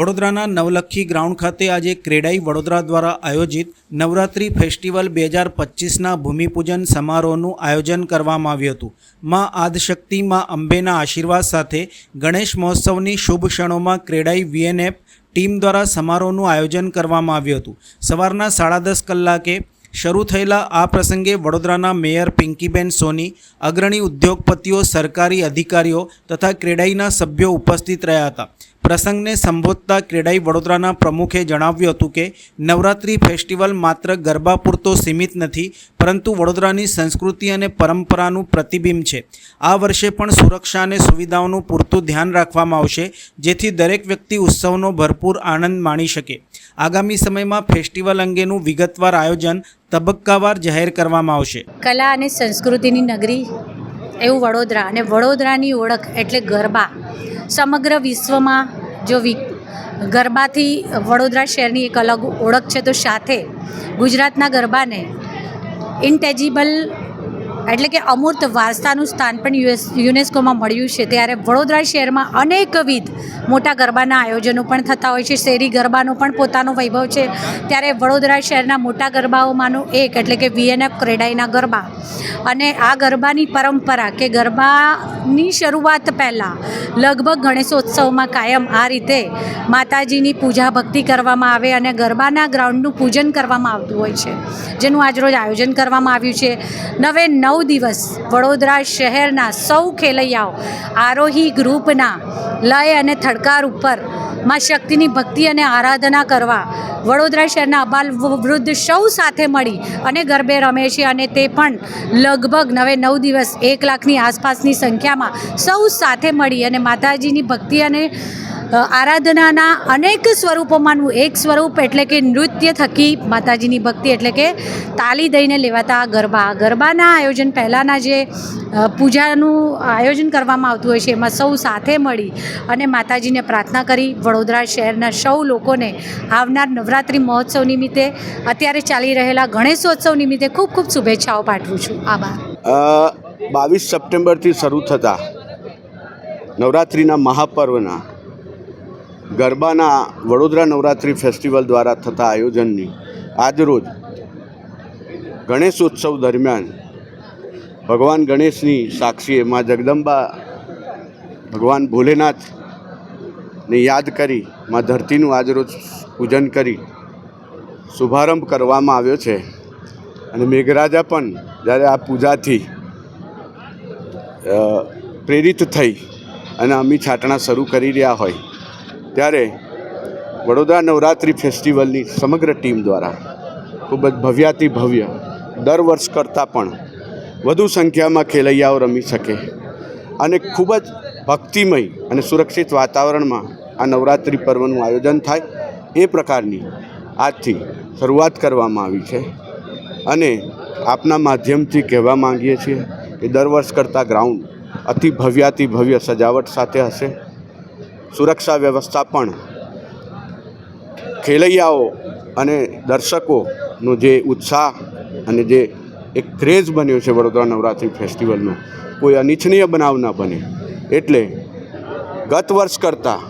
વડોદરાના નવલખી ગ્રાઉન્ડ ખાતે આજે ક્રેડાઈ વડોદરા દ્વારા આયોજિત નવરાત્રી ફેસ્ટિવલ બે હજાર પચીસના ભૂમિપૂજન સમારોહનું આયોજન કરવામાં આવ્યું હતું. મા આદશક્તિ, મા અંબેના આશીર્વાદ સાથે ગણેશ મહોત્સવની શુભ ક્ષણોમાં ક્રેડાઈ વીએનએફ ટીમ દ્વારા સમારોહનું આયોજન કરવામાં આવ્યું હતું. સવારના સાડા દસ કલાકે શરૂ થયેલા આ પ્રસંગે વડોદરાના મેયર પિંકીબેન સોની, અગ્રણી ઉદ્યોગપતિઓ, સરકારી અધિકારીઓ તથા ક્રેડાઈના સભ્યો ઉપસ્થિત રહ્યા હતા. પ્રસંગને સંબોધતા ક્રેડાઈ વડોદરાના પ્રમુખે જણાવ્યું હતું કે, નવરાત્રિ ફેસ્ટિવલ માત્ર ગરબા પૂરતો સીમિત નથી, પરંતુ વડોદરાની સંસ્કૃતિ અને પરંપરાનું પ્રતિબિંબ છે. આ વર્ષે પણ સુરક્ષા અને સુવિધાઓનું પૂરતું ધ્યાન રાખવામાં આવશે, જેથી દરેક વ્યક્તિ ઉત્સવનો ભરપૂર આનંદ માણી શકે. આગામી સમયમાં ફેસ્ટિવલ અંગેનું વિગતવાર આયોજન તબક્કાવાર જાહેર કરવામાં આવશે. કલા અને સંસ્કૃતિની નગરી એવું વડોદરા. અને વડોદરાની ઓળખ એટલે ગરબા. સમગ્ર વિશ્વમાં જો ગરબાથી વડોદરા શહેરની એક અલગ ઓળખ છે તો સાથે ગુજરાતના ગરબાને ઇન્ટેજિબલ એટલે કે અમૂર્ત વારસાનું સ્થાન પણ યુએસ યુનેસ્કોમાં મળ્યું છે. ત્યારે વડોદરા શહેરમાં અનેકવિધ મોટા ગરબાના આયોજનો પણ થતા હોય છે. શેરી ગરબાનો પણ પોતાનો વૈભવ છે. ત્યારે વડોદરા શહેરના મોટા ગરબાઓમાંનું એક એટલે કે વીએનએફ ક્રેડાઈના ગરબા. અને આ ગરબાની પરંપરા કે ગરબાની શરૂઆત પહેલાં લગભગ ગણેશોત્સવમાં કાયમ આ રીતે માતાજીની પૂજા ભક્તિ કરવામાં આવે અને ગરબાના ગ્રાઉન્ડનું પૂજન કરવામાં આવતું હોય છે. જેનું આજરોજ આયોજન કરવામાં આવ્યું છે. નવે નવ દિવસ વડોદરા શહેરના સૌ ખેલૈયાઓ આરોહી ગ્રુપના લય અને થડકાર ઉપરમાં શક્તિની ભક્તિ અને આરાધના કરવા વડોદરા શહેરના અબાલ વૃદ્ધ સૌ સાથે મળી અને ગરબે રમે છે અને તે પણ લગભગ નવે, નવ દિવસ એક લાખની આસપાસની સંખ્યામાં સૌ સાથે મળી અને માતાજીની ભક્તિ અને આરાધનાના અનેક સ્વરૂપોમાંનું એક સ્વરૂપ એટલે કે નૃત્ય થકી માતાજીની ભક્તિ એટલે કે તાલી દઈને લેવાતા ગરબા. ગરબાના આયોજન પહેલાંના જે પૂજાનું આયોજન કરવામાં આવતું હોય છે, એમાં સૌ સાથે મળી અને માતાજીને પ્રાર્થના કરી વડોદરા શહેરના સૌ લોકોને આવનાર નવરાત્રિ મહોત્સવ નિમિત્તે, અત્યારે ચાલી રહેલા ગણેશોત્સવ નિમિત્તે ખૂબ ખૂબ શુભેચ્છાઓ પાઠવું છું. આભાર. બાવીસ સપ્ટેમ્બરથી શરૂ થતા નવરાત્રિના મહાપર્વના ગરબાના વડોદરા નવરાત્રિ ફેસ્ટિવલ દ્વારા થતા આયોજનની આજરોજ ગણેશોત્સવ દરમિયાન ભગવાન ગણેશની સાક્ષીએ મા જગદંબા, ભગવાન ભોલેનાથને યાદ કરી, મા ધરતીનું આજરોજ પૂજન કરી શુભારંભ કરવામાં આવ્યો છે. અને મેઘરાજા પણ જ્યારે આ પૂજાથી પ્રેરિત થઈ અને અમી છાટણા શરૂ કરી રહ્યા હોય ત્યારે વડોદરા નવરાત્રિ ફેસ્ટિવલની સમગ્ર ટીમ દ્વારા ખૂબ જ ભવ્યાતિ ભવ્ય, દર વર્ષ કરતાં પણ વધુ સંખ્યામાં ખેલૈયાઓ રમી શકે અને ખૂબ જ ભક્તિમય અને સુરક્ષિત વાતાવરણમાં આ નવરાત્રિ પર્વનું આયોજન થાય એ પ્રકારની આજથી શરૂઆત કરવામાં આવી છે. અને આપના માધ્યમથી કહેવા માંગીએ છીએ કે દર વર્ષ કરતાં ગ્રાઉન્ડ અતિ ભવ્યાતિ ભવ્ય સજાવટ સાથે હશે. સુરક્ષા વ્યવસ્થા પણ ખેલૈયાઓ અને દર્શકોનો જે ઉત્સાહ અને જે એક ક્રેઝ બન્યો છે વડોદરા નવરાત્રિ ફેસ્ટિવલનો, કોઈ અનિચ્છનીય બનાવ ન બને. એટલે ગત વર્ષ કરતાં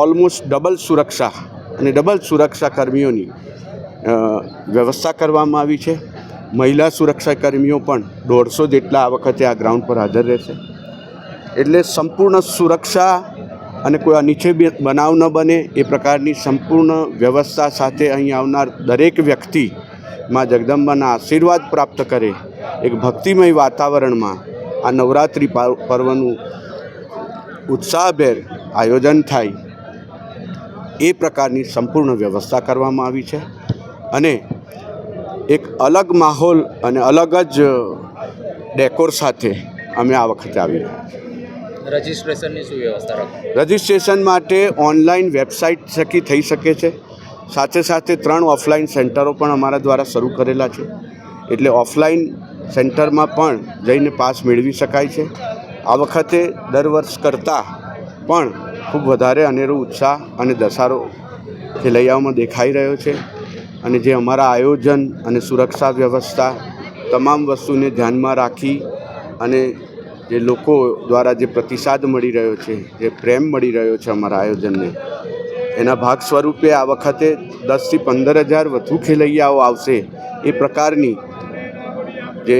ઓલમોસ્ટ ડબલ સુરક્ષા અને ડબલ સુરક્ષા કર્મીઓની વ્યવસ્થા કરવામાં આવી છે. મહિલા સુરક્ષા કર્મીઓ પણ દોઢસો જેટલા આ વખતે આ ગ્રાઉન્ડ પર હાજર રહેશે. એટલે સંપૂર્ણ સુરક્ષા અને કોઈ અનિચ્છે બનાવ ન બને એ પ્રકારની સંપૂર્ણ વ્યવસ્થા સાથે અહીં આવનાર દરેક વ્યક્તિ માં જગદંબાના આશીર્વાદ પ્રાપ્ત કરે એક ભક્તિમય વાતાવરણમાં આ નવરાત્રિ પર્વનું ઉત્સાહભેર આયોજન થાય એ પ્રકારની સંપૂર્ણ વ્યવસ્થા કરવામાં આવી છે. અને એક અલગ માહોલ અને અલગ જ ડેકોર સાથે અમે આ વખતે આવી રહ્યા રજિસ્ટ્રેશનની શું વ્યવસ્થા રાખો? રજિસ્ટ્રેશન માટે ઓનલાઈન વેબસાઇટ થકી થઈ શકે છે. સાથે સાથે ત્રણ ઓફલાઈન સેન્ટરો પણ અમારા દ્વારા શરૂ કરેલા છે. એટલે ઓફલાઈન સેન્ટરમાં પણ જઈને પાસ મેળવી શકાય છે. આ વખતે દર વર્ષ કરતાં પણ ખૂબ વધારે અનેરો ઉત્સાહ અને દસારો ખેલૈયાઓમાં દેખાઈ રહ્યો છે. અને જે અમારા આયોજન અને સુરક્ષા વ્યવસ્થા તમામ વસ્તુને ધ્યાનમાં રાખી અને જે લોકો દ્વારા જે પ્રતિસાદ મળી રહ્યો છે, જે પ્રેમ મળી રહ્યો છે અમારા આયોજનને, એના ભાગ સ્વરૂપે આ વખતે દસથી પંદર હજાર વધુ ખેલૈયાઓ આવશે એ પ્રકારની જે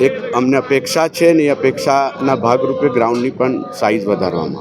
એક અમને અપેક્ષા છે ને એ અપેક્ષાના ભાગરૂપે ગ્રાઉન્ડની પણ સાઇઝ વધારવામાં